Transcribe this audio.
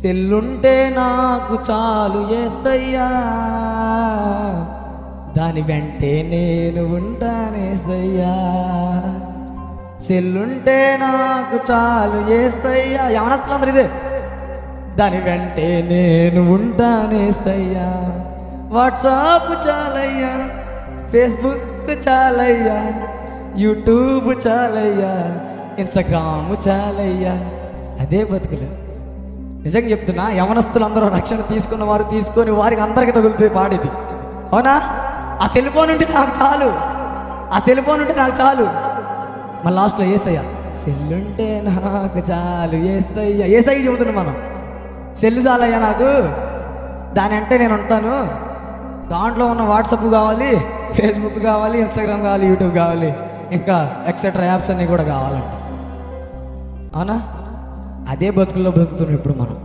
సెల్లుంటే నాకు చాలు ఏసయ్యా. దాని వెంటే నేను ఉంటానేసయ్యా సెల్లుంటే నాకు చాలు ఏసయ్యా. యవనస్తులందరూ ఇదే. దాని వెంటే నేను ఉంటానేసయ్యా వాట్సాప్ చాలయ్యా. ఫేస్బుక్ చాలయ్యా. యూట్యూబ్ చాలయ్యా. ఇన్స్టాగ్రామ్ చాలయ్యా. అదే బతుకులు. నిజంగా చెప్తున్నా యవనస్తులందరూ రక్షణ తీసుకున్న వారు తీసుకొని వారికి అందరికి తగులుతుంది పాడేది. అవునా? ఆ సెల్ ఫోన్ ఉంటే నాకు చాలు. ఆ సెల్ ఫోన్ ఉంటే నాకు చాలు. మళ్ళీ లాస్ట్లో ఏసయ్యా సెల్లుంటే నాకు చాలు ఏసయ్యా. ఏసయ్య చెబుతున్నాం మనం సెల్లు చాలయ్యా నాకు. దాని అంటే నేను ఉంటాను. దాంట్లో ఉన్న వాట్సాప్ కావాలి ఫేస్బుక్ కావాలి ఇన్స్టాగ్రామ్ కావాలి యూట్యూబ్ కావాలి ఇంకా ఎక్సెట్రా యాప్స్ అన్నీ కూడా కావాలంట. అవునా? అదే బతుకుల్లో బతుకుతున్నాం ఇప్పుడు మనం.